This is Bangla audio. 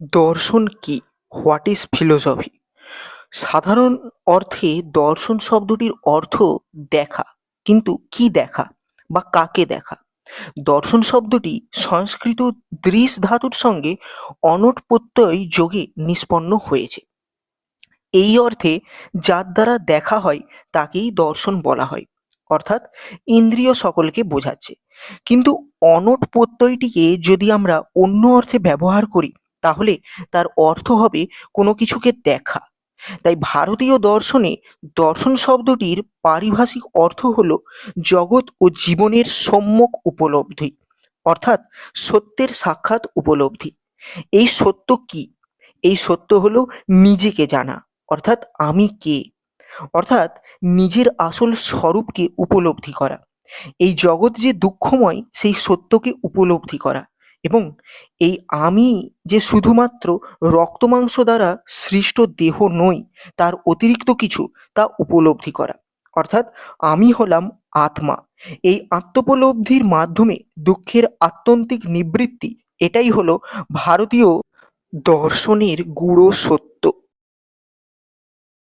দর্শন কি? হোয়াট ইজ ফিলোসফি সাধারণ অর্থে দর্শন শব্দটির অর্থ দেখা, কিন্তু কি দেখা বা কাকে দেখা? দর্শন শব্দটি সংস্কৃত দৃশ ধাতুর সঙ্গে অনট প্রত্যয় যোগে নিষ্পন্ন হয়েছে। এই অর্থে যার দ্বারা দেখা হয় তাকেই দর্শন বলা হয়, অর্থাৎ ইন্দ্রিয় সকলকে বোঝাচ্ছে। কিন্তু অনট প্রত্যয়টিকে যদি আমরা অন্য অর্থে ব্যবহার করি তাহলে তার অর্থ হবে কোনো কিছুকে দেখা। তাই ভারতীয় দর্শনে দর্শন শব্দটির পারিভাষিক অর্থ হলো জগৎ ও জীবনের সম্যক উপলব্ধি, অর্থাৎ সত্যের সাক্ষাৎ উপলব্ধি। এই সত্য কি? এই সত্য হলো নিজেকে জানা, অর্থাৎ আমি কে? অর্থাৎ নিজের আসল স্বরূপকে উপলব্ধি করা। এই জগৎ যে দুঃখময়, সেই সত্যকে উপলব্ধি করা। এবং এই আমি যে শুধুমাত্র রক্ত মাংস দ্বারা সৃষ্ট দেহ নই, তার অতিরিক্ত কিছু তা উপলব্ধি করা। অর্থাৎ আমি হলাম আত্মা। এই আত্মোপলব্ধির মাধ্যমে দুঃখের আত্যন্তিক নিবৃত্তি, এটাই হলো ভারতীয় দর্শনের গূঢ় সত্য।